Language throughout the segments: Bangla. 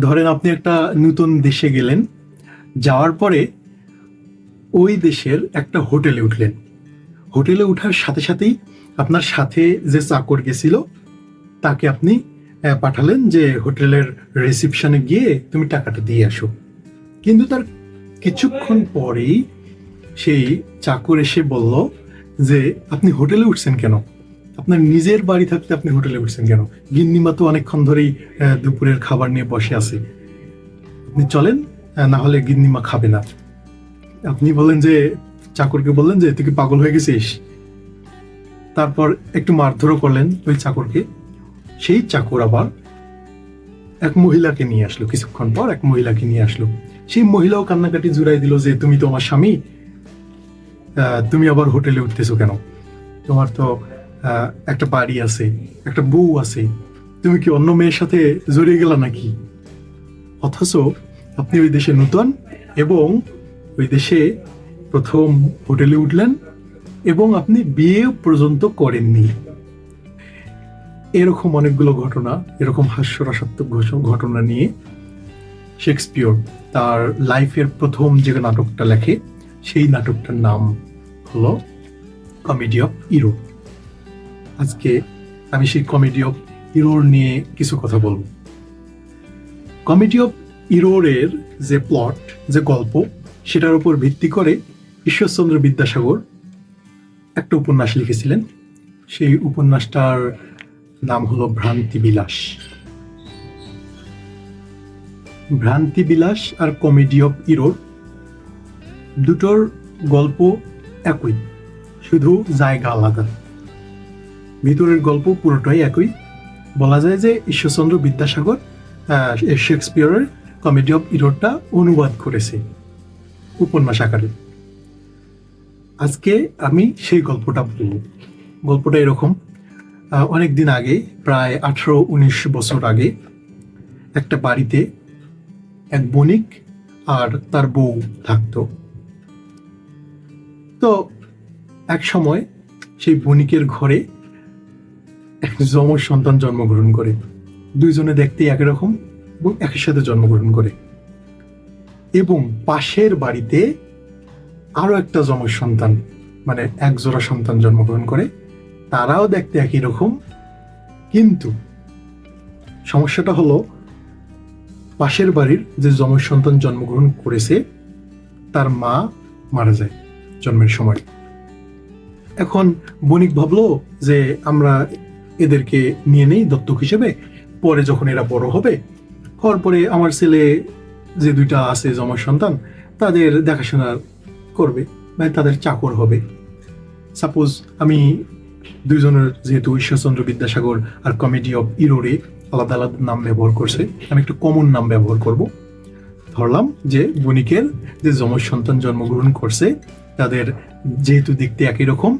ধরেন আপনি একটা নতুন দেশে গেলেন, যাওয়ার পরে ওই দেশের একটা হোটেলে উঠলেন। হোটেলে উঠার সাথে সাথেই আপনার সাথে যে চাকর গেছিল, তাকে আপনি পাঠালেন যে হোটেলের রিসিপশনে গিয়ে তুমি টাকাটা দিয়ে আসো। কিন্তু তার কিছুক্ষণ পরেই সেই চাকর এসে বলল যে, আপনি হোটেলে উঠছেন কেন? আপনার নিজের বাড়ি থাকতে আপনি হোটেলে উঠছেন কেন? গিন্নিমা তো অনেকক্ষণ ধরেই দুপুরের খাবার নিয়ে বসে আছে। আপনি চলেন না হলে গিন্নিমা খাবে না। আপনি বললেন যে, চাকরকে বললেন যে, তুই কি পাগল হয়ে গেছিস? তারপর একটু মারধরও করলেন ওই চাকরকে। সেই চাকর আবার এক মহিলাকে নিয়ে আসলো। কিছুক্ষণ পর এক মহিলাকে নিয়ে আসলো। সেই মহিলাও কান্নাকাটি জুড়াই দিল যে, তুমি তো আমার স্বামী তুমি আবার হোটেলে উঠতেছো কেন? তোমার তো একটা বাড়ি আছে, একটা বউ আছে। তুমি কি অন্য মেয়ের সাথে জড়িয়ে গেলা নাকি? অথচ আপনি ওই দেশে নতুন এবং ওই দেশে প্রথম হোটেলে উঠলেন এবং আপনি বিয়ে পর্যন্ত করেননি। এরকম অনেকগুলো ঘটনা, এরকম হাস্যরসাত্মক ঘটনা নিয়ে শেক্সপিয়র তার লাইফের প্রথম যে নাটকটা লেখে, সেই নাটকটার নাম হলো কমেডি অফ ইরো। আজকে আমি সেই কমেডি অফ ইরোর নিয়ে কিছু কথা বলব। কমেডি অফ ইরোরের যে প্লট যে গল্প, সেটার উপর ভিত্তি করে ঈশ্বরচন্দ্র বিদ্যাসাগর একটা উপন্যাস লিখেছিলেন। সেই উপন্যাসটার নাম হলো ভ্রান্তি বিলাস ভ্রান্তি বিলাস আর কমেডি অফ ইরোর দুটোর গল্প একই, শুধু জায়গা আলাদা। ভিতরের গল্প পুরোটাই একই। বলা যায় যে ঈশ্বরচন্দ্র বিদ্যাসাগর শেক্সপিয়রের কমেডি অফ ইরোরটা অনুবাদ করেছে। উপন্যাস আকারে। আজকে আমি সেই গল্পটা বলব। গল্পটা এরকম অনেক দিন আগে, প্রায় আঠারো উনিশ বছর আগে, একটা বাড়িতে এক বণিক আর তার বউ থাকতো। তো এক সময় সেই বণিকের ঘরে এক যমজ সন্তান জন্মগ্রহণ করে, দুইজনে দেখতে একই রকম এবং একই সাথে জন্মগ্রহণ করে। এবং পাশের বাড়িতে আরও একটা যমজ সন্তান মানে এক জোড়া সন্তান জন্মগ্রহণ করে, তারাও দেখতে একই রকম। কিন্তু সমস্যাটা হলো, পাশের বাড়ির যে যমজ সন্তান জন্মগ্রহণ করেছে, তার মা মারা যায় জন্মের সময়। এখন বণিক ভাবলো যে আমরা এদেরকে নিয়ে নেই দত্তক হিসেবে। পরে যখন এরা বড় হবে, হওয়ার পরে আমার ছেলে যে দুইটা আছে যমজ সন্তান, তাদের দেখাশোনা করবে মানে তাদের চাকর হবে। সাপোজ আমি দুইজনের যেহেতু ঈশ্বরচন্দ্র বিদ্যাসাগর আর কমেডি অফ ইরোরে আলাদা আলাদা নাম ব্যবহার করছে, আমি একটু কমন নাম ব্যবহার করব। ধরলাম যে বণিকের যে যমজ সন্তান জন্মগ্রহণ করছে, তাদের যেহেতু দেখতে একই রকম,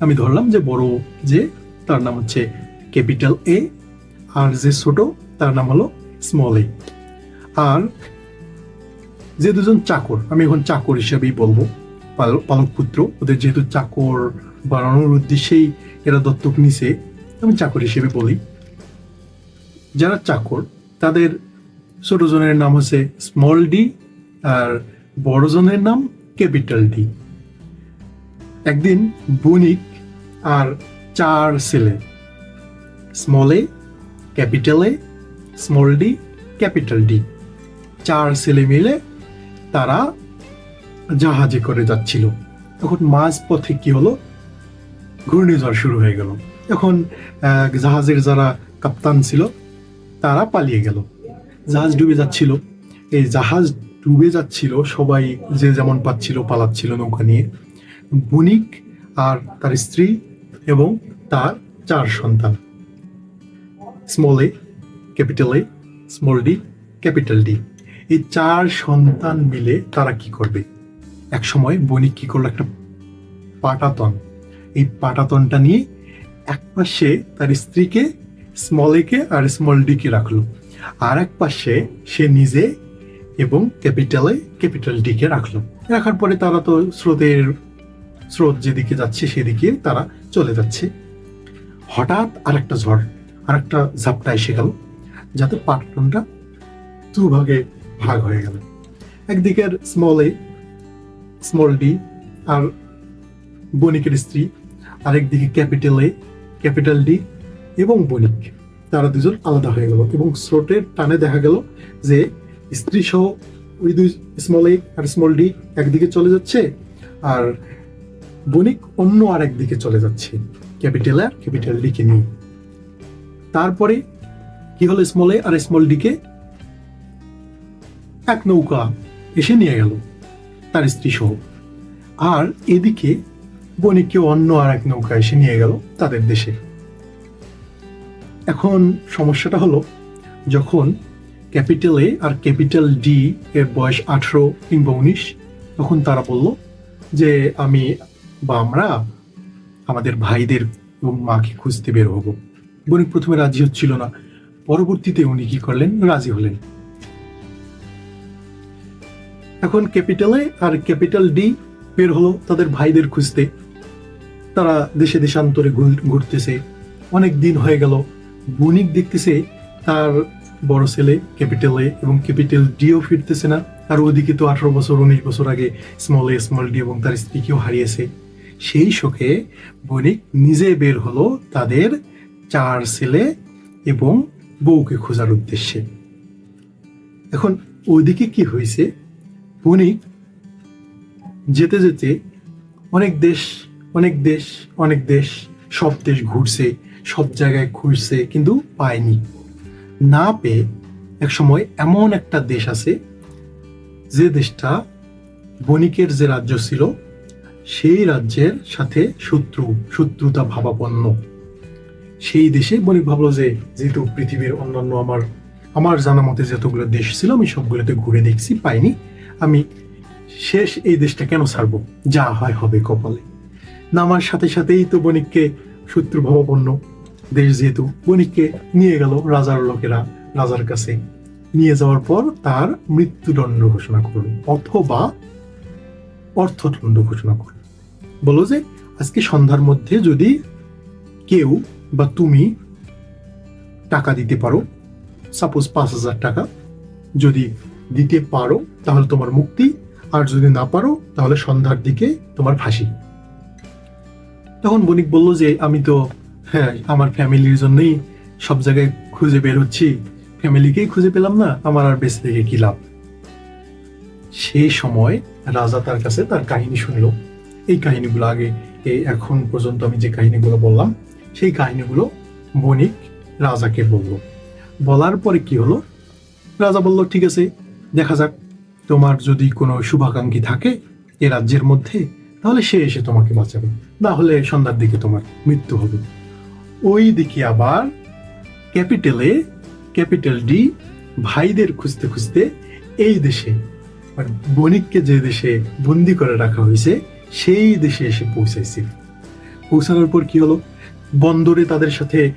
আমি ধরলাম যে বড় যে, তার নাম হচ্ছে ক্যাপিটাল এ আর যে ছোট, তার নাম হলো স্মল এ আর যে দুজন চাকর, আমি এখন চাকর হিসেবেই বলব, পাল- পালক পুত্র ওদের যেহেতু চাকর বাড়ানোর উদ্দেশ্যেই এরা দত্তক নিছে, আমি চাকর হিসেবে বলি। যারা চাকর, তাদের ছোট জনের নাম হচ্ছে স্মল ডি আর বড় জনের নাম ক্যাপিটাল ডি একদিন বণিক আর চার ছেলে small A, capital A, small D, capital D. চার ছেলে মিলে তারা জাহাজে করে যাচ্ছিল। তখন মাঝ পথে কি হলো? ঘূর্ণিঝড় শুরু হয়ে গেল। এখন জাহাজের যারা কাপ্তান ছিল, তারা পালিয়ে গেল। জাহাজ ডুবে যাচ্ছিল। এই জাহাজ ডুবে যাচ্ছিল, সবাই যে যেমন পাচ্ছিল পালাচ্ছিল নৌকা নিয়ে। বণিক আর তার স্ত্রী এবং তার চার সন্তান। Small A capital A small D capital D এই চার সন্তান মিলে তারা কি করবে? এক সময় বণিক কি করল? একটা পাটাতন। এই পাটাতনটা নিয়ে এক পাশে তার স্ত্রীকে স্মল একে আর স্মল ডি কে রাখল। আর এক পাশে সে নিজে এবং ক্যাপিটালে ক্যাপিটাল ডি কে রাখল। রাখার পরে তারা তো স্রোতের, স্রোত যেদিকে যাচ্ছে সেদিকে তারা চলে যাচ্ছে। হঠাৎ আর একটা ঝড়। আরেকটা ঝাপটা এসে গেল, যাতে পাটাতনটা দুভাগে ভাগ হয়ে গেল। একদিকের স্মল এ স্মল ডি আর বণিকের স্ত্রী, আরেকদিকে ক্যাপিটাল এ ক্যাপিটাল ডি এবং বণিক। তারা দুজন আলাদা হয়ে গেল এবং স্রোতের টানে দেখা গেল যে স্ত্রী সহ ওই দুই স্মল এ আর স্মল ডি একদিকে চলে যাচ্ছে আর বণিক অন্য আর একদিকে চলে যাচ্ছে ক্যাপিটাল আর ক্যাপিটাল ডিকে নিয়ে। তারপরে কি হলো স্মল এ আর স্মল ডিকে এক নৌকা এসে নিয়ে গেল তার স্ত্রী সহ। আর এদিকে বণিককে অন্য আর এক নৌকা এসে নিয়ে গেল তাদের দেশে। এখন সমস্যাটা হলো যখন ক্যাপিটাল এ আর ক্যাপিটাল ডি এর বয়স আঠারো কিংবা উনিশ, তখন তারা বলল যে আমি বা আমরা আমাদের ভাইদের এবং মাকে খুঁজতে বের হব। বণিক প্রথমে রাজি হচ্ছিল না। পরবর্তীতে উনি কি করলেন? রাজি হলেন। এখন ক্যাপিটালে আর ক্যাপিটাল ডি বের হলো তাদের ভাইদের খুঁজতে। তারা দেশে দেশান্তরে ঘুরতেছে। অনেক দিন হয়ে গেল। বণিক দেখতেছে তার বড় ছেলে ক্যাপিটালে এবং ক্যাপিটাল ডিও ফিরতেছে না। আর ওদিকে তো আঠারো বছর, উনিশ বছর আগে স্মল এ স্মল ডি এবং তার স্ত্রীকেও হারিয়েছে। সেই শোকে বণিক নিজে বের হলো তাদের চার ছেলে এবং বউকে খোঁজার উদ্দেশ্যে। এখন ওইদিকে কি হয়েছে বণিক যেতে যেতে অনেক দেশ অনেক দেশ অনেক দেশ, সব দেশ ঘুরছে, সব জায়গায় খুঁজছে কিন্তু পায়নি। না পেয়ে এক সময় এমন একটা দেশ আছে, যে দেশটা বণিকের যে রাজ্য ছিল, সেই রাজ্যের সাথে শত্রু, শত্রুতা ভাবাপন্ন। সেই দেশে বণিক ভাবলো যে, যেহেতু পৃথিবীর অন্যান্য আমার আমার জানা মতে যতগুলো দেশ ছিল, আমি সবগুলোতে ঘুরে দেখছি, পাইনি। আমি শেষ এই দেশটা কেন ছাড়বো? যা হয় হবে কপালে। নামার সাথে সাথেই তো বণিককে শত্রু ভাবাপন্ন দেশ যেহেতু বণিককে নিয়ে গেল রাজার লোকেরা, রাজার কাছে। নিয়ে যাওয়ার পর তার মৃত্যুদণ্ড ঘোষণা করল, অথবা অর্থদণ্ড ঘোষণা করল। বলো যে, আজকে সন্ধ্যার মধ্যে যদি কেউ বা তুমি টাকা দিতে পারো। সাপোজ পাঁচ হাজার টাকা। যদি দিতে পারো, তাহলে তোমার মুক্তি। আর যদি না পারো, তাহলে সন্ধ্যার দিকে তোমার ফাঁসি। তখন বণিক বলল যে, আমি তো হ্যাঁ আমার ফ্যামিলির জন্যই সব জায়গায় খুঁজে বের হচ্ছি। ফ্যামিলিকেই খুঁজে পেলাম না, আমার আর বেঁচে থেকে কি লাভ? সেই সময় রাজা তার কাছে তার কাহিনী শুনলো। এই কাহিনীগুলো আগে এখন পর্যন্ত আমি যে কাহিনীগুলো বললাম সেই কাহিনীগুলো বণিক রাজাকে বলল। বলার পরে কি হলো? রাজা বলল, ঠিক আছে, দেখা যাক। তোমার যদি কোনো শুভাকাঙ্ক্ষী থাকে এ রাজ্যের মধ্যে, তাহলে সে এসে তোমাকে বাঁচাবে। না হলে সন্ধ্যার দিকে তোমার মৃত্যু হবে। ওই দিকে আবার ক্যাপিটালে, ক্যাপিটাল ডি ভাইদের খুঁজতে খুঁজতে এই দেশে মানে বণিককে যে দেশে বন্দি করে রাখা হয়েছে, সেই দেশে এসে পৌঁছাইছে পৌঁছানোর পর কি হলো? বন্দরে তাদের সাথে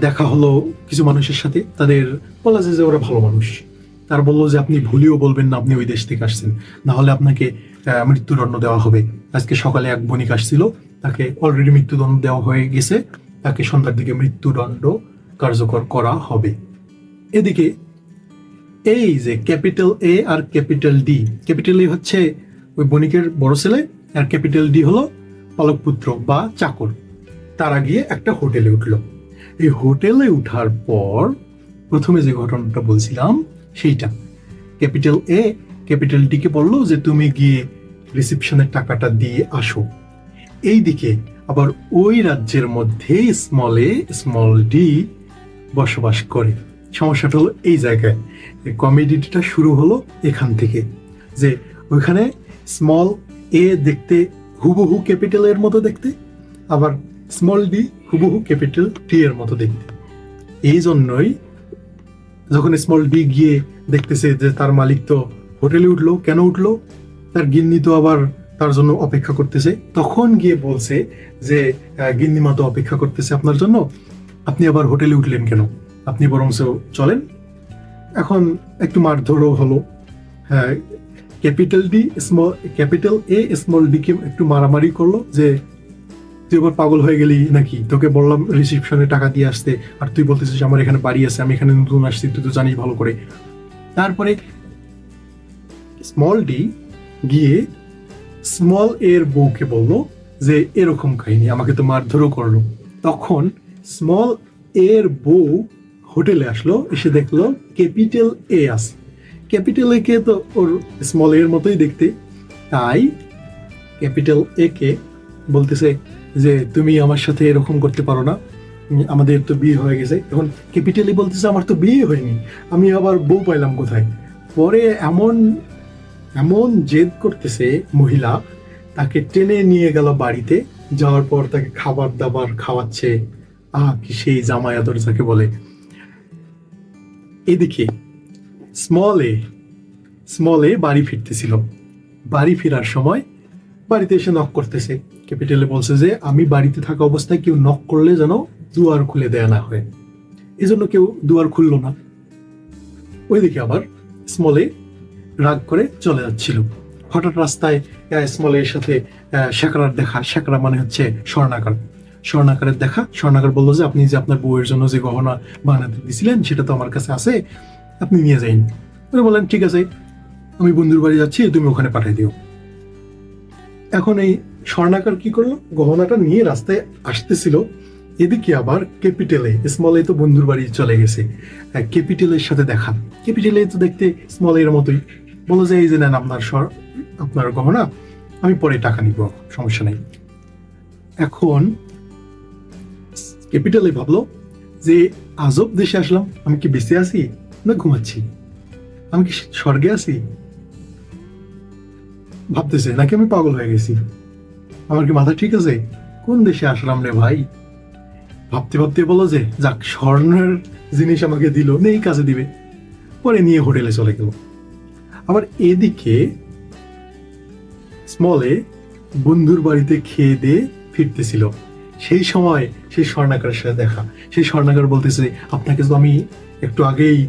দেখা হলো কিছু মানুষের সাথে। তাদের বলা যায় যে ওরা ভালো মানুষ। তার বলল যে, আপনি ভুলিও বলবেন না, আপনি ওই দেশ থেকে আসছেন। না হলে আপনাকে মৃত্যুদণ্ড দেওয়া হবে। আজকে সকালে এক বণিক আসছিল। তাকে অলরেডি মৃত্যুদণ্ড দেওয়া হয়ে গেছে। তাকে সন্ধ্যার দিকে মৃত্যুদণ্ড কার্যকর করা হবে। এদিকে এই যে ক্যাপিটাল এ আর ক্যাপিটাল ডি ক্যাপিটাল এ হচ্ছে ওই বণিকের বড় ছেলে আর ক্যাপিটাল ডি হলো পালকপুত্র বা চাকর। তারা গিয়ে একটা হোটেলে উঠল। এই হোটেলে উঠার পর প্রথমে যে ঘটনাটা বলছিলাম, সেইটা। ক্যাপিটাল এ ক্যাপিটাল ডিকে বলল যে, তুমি গিয়ে রিসিপশনের টাকাটা দিয়ে আসো। এই দিকে আবার ওই রাজ্যের মধ্যে স্মল এ স্মল ডি বসবাস করে। সমস্যাটা হলো এই জায়গায়। কমেডিটা শুরু হলো এখান থেকে। যে ওইখানে স্মল এ দেখতে, হুবহু ক্যাপিটালের মতো দেখতে, আবার স্মল ডি হুবহু ক্যাপিটাল টি এর মতো দেখতে। এই জন্যই যখন স্মল ডি গিয়ে দেখতেছে যে তার মালিক তো হোটেলে উঠল, কেন উঠল? তার গিন্নি তো আবার তার জন্য অপেক্ষা করতেছে। তখন গিয়ে বলছে যে গিন্নিমা তো অপেক্ষা করতেছে আপনার জন্য। আপনি আবার হোটেলে উঠলেন কেন? আপনি বরং চলেন। এখন একটু মারধরও হলো। হ্যাঁ capital D small capital A small D কে একটু মারামারি করল যে তুই আবার পাগল হয়ে গেলি নাকি? তোকে বললাম রিসিপশনে টাকা দিয়ে আসতে। আর তুই বলতেছিস আমার এখানে বাড়ি আছে, আমি এখানে নতুন আসছি, তুই তো জানিস ভালো করে। তারপরে স্মল ডি গিয়ে স্মল এর বউকে বলল যে, এরকম কাহিনী, আমাকে তো মারধরও করল। তখন স্মল এর বউ হোটেলে আসলো, এসে দেখল ক্যাপিটাল এ আছে। ক্যাপিটাল এ কে তো ওর স্মল এর মতোই দেখতে। তাই ক্যাপিটাল এ কে বলতেছে যে তুমি আমার সাথে এরকম করতে পারো না আমাদের তো বিয়ে হয়ে গেছে। এখন ক্যাপিটালি বলতেছে আমার তো বিয়ে হয়নি, আমি আবার বউ পাইলাম কোথায়? পরে এমন এমন জেদ করতেছে মহিলা, তাকে টেনে নিয়ে গেল বাড়িতে, যাওয়ার পর তাকে খাবার দাবার খাওয়াচ্ছে আহ কি সেই জামাই আদর যাকে বলে। এদিকে স্মল স্মল বাড়ি ফিরতেছিল। বাড়ি ফেরার সময় বাড়িতে এসে নক করতেছে। ক্যাপিটালে বলছে যে, আমি বাড়িতে থাকা অবস্থায় কেউ নক করলে যেন দুয়ার খুলে দেয়া না হয়। এজন্য কেউ দুয়ার খুললো না। ওইদিকে আবার স্মলে রাগ করে চলে যাচ্ছিল। হঠাৎ রাস্তায় স্মলের সাথে শেখরার দেখা। শেখরা মানে হচ্ছে স্বর্ণাকার। স্বর্ণাকারের দেখা, স্বর্ণাকার বলল যে, আপনি যে আপনার বউয়ের জন্য যে গহনা বানাতে দিয়েছিলেন সেটা তো আমার কাছে আছে, আপনি নিয়ে যাইন। উনি বললেন, ঠিক আছে, আমি বন্ধুর বাড়ি যাচ্ছি, তুমি ওখানে পাঠিয়ে দিও। এখন এই স্বর্ণাকার কি করল? গহনাটা নিয়ে রাস্তায় আসতেছিল। এদিকে আবার ক্যাপিটালে স্মলে তো বন্ধুর বাড়ি চলে গেছে। ক্যাপিটালের সাথে দেখা। ক্যাপিটালে তো দেখতে স্মল এর মতোই। বলো যে এই যে, নেন আপনার স্বর, আপনার গহনা, আমি পরে টাকা নিব, সমস্যা নেই। এখন ক্যাপিটালে ভাবলো যে, আজব দেশে আসলাম, আমি কি বেঁচে আছি না ঘুমাচ্ছি? আমি কি স্বর্গে আছি? ভাবতেছে, নাকি আমি পাগল হয়ে গেছি? আমার কি মাথা ঠিক আছে? কোন দেশে আসলাম রে ভাই? ভাবতে ভাবতে বলো যে, যাক, স্বর্ণের জিনিস আমাকে দিল, নেই কাজে দিবে। পরে নিয়ে হোটেলে চলে গেল। আবার এদিকে স্মলে বন্ধুর বাড়িতে খেয়ে দিয়ে ফিরতেছিল। সেই সময় সেই স্বর্ণাকারের সাথে দেখা। সেই স্বর্ণাকার বলতেছে, আপনাকে তো আমি একটু আগেই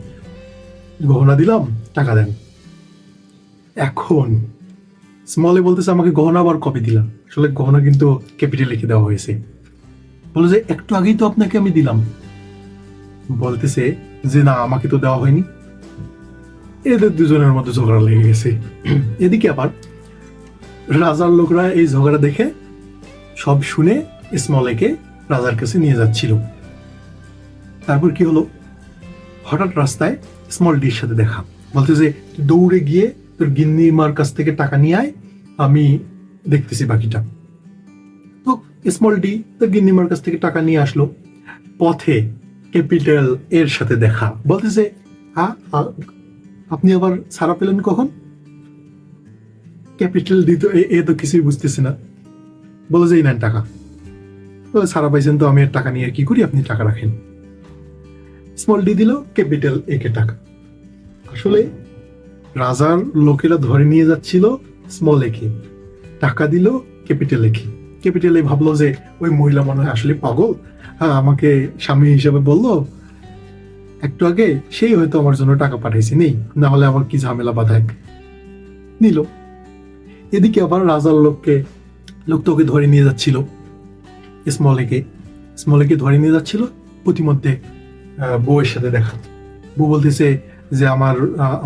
গহনা দিলাম, টাকা দেন। এখন স্মলে বলতেছে, আমাকে গহনা আবার কপি দিলাম। আসলে গহনা কিন্তু ক্যাপিটাল লিখে দেওয়া হয়েছে। বলে যে, একটু আগেই তো আপনাকে আমি দিলাম। বলতেছে যে, না, আমাকে তো দেওয়া হয়নি। এদের দুজনের মধ্যে ঝগড়া লেগে গেছে। এদিকে আবার রাজার লোকরা এই ঝগড়া দেখে সব শুনে স্মলেকে রাজার কাছে নিয়ে যাচ্ছিল। তারপর কি হলো? হঠাৎ রাস্তায় স্মল ডির সাথে দেখা। বলতে যে দৌড়ে গিয়ে তোর গিন্নি মার কাছ থেকে টাকা নিয়ে আয়, আমি দেখতেছি বাকিটা। তো স্মল ডি তোর গিন্নি মার কাছ থেকে টাকা নিয়ে আসলো। পথে ক্যাপিটাল এর সাথে দেখা। বলতেছে আ, আ- আপনি আবার সারা পেলেন কখন? ক্যাপিটাল দিত, এ তো কিছুই বুঝতেছে না। বলে যে নেন টাকা। সারা পাইছেন তো, আমি টাকা নিয়ে কি করি? আপনি টাকা রাখেন। স্মল ডি দিল ক্যাপিটাল একে টাকা। আসলে রাজার লোকেরা ধরে নিয়ে যাচ্ছিল স্মল একে টাকা দিল ক্যাপিটাল একে ক্যাপিটালে ভাবলো যে, ওই মহিলা মনে হয় আসলে পাগল। হ্যাঁ আমাকে স্বামী হিসেবে বলল, একটু আগে সেই হয়তো আমার জন্য টাকা পাঠাইছে, নেই। না হলে আমার কি ঝামেলা বাধায় নিল। এদিকে আবার রাজার লোককে, লোক তো ওকে ধরে নিয়ে যাচ্ছিল। স্মলেকে স্মলেকে ধরে নিয়ে যাচ্ছিল। প্রতিমধ্যে বউয়ের সাথে দেখা। বউ বলতেছে যে আমার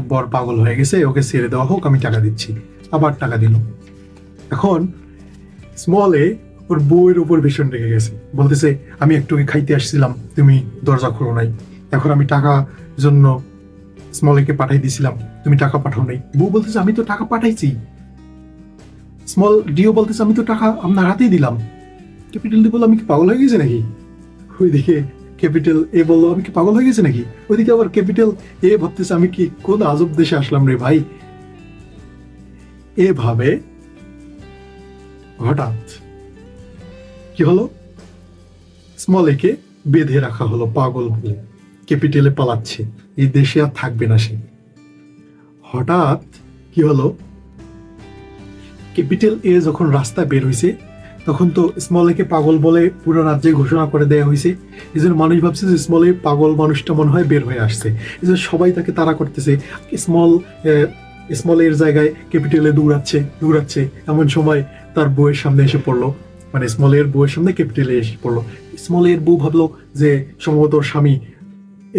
বর পাগল হয়ে গেছে, ওকে ছেড়ে দেওয়া হোক, আমি টাকা দিচ্ছি। আবার টাকা দিল। এখন স্মলে ওর বউয়ের উপর ভীষণ রেগে গেছে। বলতেছে, আমি একটু খাইতে আসছিলাম, তুমি দরজা খোলো নাই। এখন আমি টাকা জন্য স্মলেকে পাঠাই দিয়েছিলাম তুমি টাকা পাঠাও নাই। বউ বলতেছে, আমি তো টাকা পাঠাইছি। স্মল ডিও বলতেছে, আমি তো টাকা আপনার হাতেই দিলাম। ক্যাপিটাল ডি বলল, আমি কি পাগল হয়ে গেছে নাকি? ওইদিকে ক্যাপিটাল এ বলল, আমি কি পাগল হয়ে গেছে নাকি? ওইদিকে আবার ক্যাপিটাল এ ভাবতেছে, আমি কি কোন আজব দেশে আসলাম রে ভাই? এভাবে হঠাৎ কি হলো? স্মল একে বেঁধে রাখা হলো পাগল বলে। ক্যাপিটালে পালাচ্ছে, এই দেশে আর থাকবে না সে। হঠাৎ কি হলো? ক্যাপিটাল এ যখন রাস্তা বের হয়েছে তখন তো স্মলেকে পাগল বলে পুরো রাজ্যে ঘোষণা করে দেওয়া হয়েছে। এই জন্য মানুষ ভাবছে যে স্মলে পাগল মানুষটা মনে হয় বের হয়ে আসছে। এই জন্য সবাই তাকে তাড়া করতেছে। স্মল স্মলের জায়গায় ক্যাপিটালে দৌড়াচ্ছে দৌড়াচ্ছে। এমন সময় তার বউয়ের সামনে এসে পড়ল। মানে স্মলের বউয়ের সামনে ক্যাপিটালে এসে পড়ল। স্মলের বউ ভাবলো যে সম্ভবত স্বামী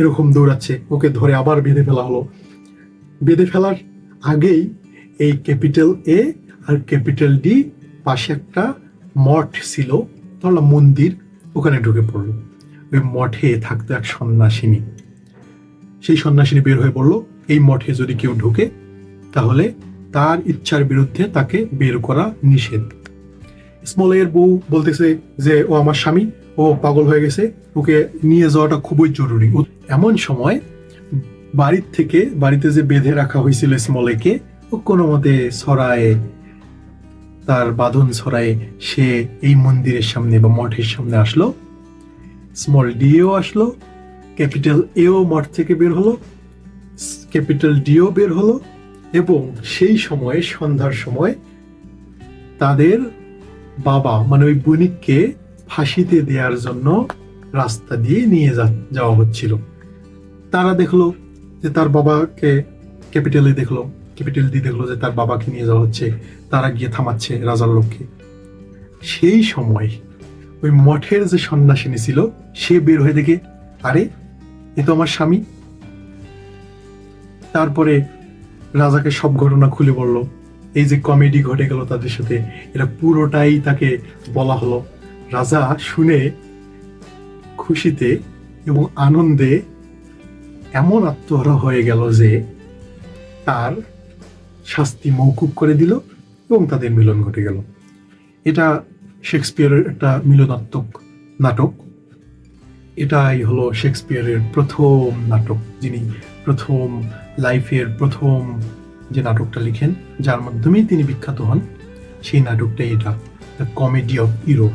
এরকম দৌড়াচ্ছে, ওকে ধরে আবার বেঁধে ফেলা হলো। বেঁধে ফেলার আগেই এই ক্যাপিটাল এ আর ক্যাপিটাল ডি পাশে একটা মঠ ছিল ধরলাম মন্দির ওখানে ঢুকে পড়ল। ওই মঠে থাকতো এক সন্ন্যাসিনী। সেই সন্ন্যাসিনী বের হয়ে পড়ল এই মঠে যদি কেউ ঢুকে, তাহলে তার ইচ্ছার বিরুদ্ধে তাকে বের করা নিষেধ। স্মলের বউ বলতেছে যে, ও আমার স্বামী, ও পাগল হয়ে গেছে, ওকে নিয়ে যাওয়াটা খুবই জরুরি। এমন সময় বাড়ির থেকে বাড়িতে যে বেঁধে রাখা হয়েছিল স্মলেকে ও কোনো মতে ছড়ায় তার বাঁধন ছড়ায় সে এই মন্দিরের সামনে বা মঠের সামনে আসলো। স্মল ডিও আসলো ক্যাপিটাল এও মঠ থেকে বের হলো ক্যাপিটাল ডিও বের হলো এবং সেই সময়ে, সন্ধ্যার সময় তাদের বাবা মানে ওই বণিককে ফাঁসিতে দেওয়ার জন্য রাস্তা দিয়ে নিয়ে যাওয়া হচ্ছিল। তারা দেখল যে তার বাবাকে ক্যাপিটালে দেখল। ক্যাপিটাল দিয়ে দেখল যে তার বাবাকে নিয়ে যাওয়া হচ্ছে, তারা গিয়ে থামাচ্ছে রাজার লোককে। সেই সময় ওই মঠের যে সন্ন্যাসিনী ছিল, সে বের হয়ে দেখে, আরে, এ তো আমার স্বামী। তারপরে রাজাকে সব ঘটনা খুলে বলল। এই যে কমেডি ঘটে গেল তাদের সাথে এটা পুরোটাই তাকে বলা হলো। রাজা শুনে খুশিতে এবং আনন্দে এমন আত্মহারা হয়ে গেল যে তার শাস্তি মৌকুব করে দিল এবং তাদের মিলন ঘটে গেল। এটা শেক্সপিয়ারের একটা মিলনাত্মক নাটক। এটাই হলো শেক্সপিয়ারের প্রথম নাটক, যিনি প্রথম লাইফের প্রথম যে নাটকটা লিখেন, যার মাধ্যমেই তিনি বিখ্যাত হন, সেই নাটকটাই এটা, দ্য কমেডি অফ ইরো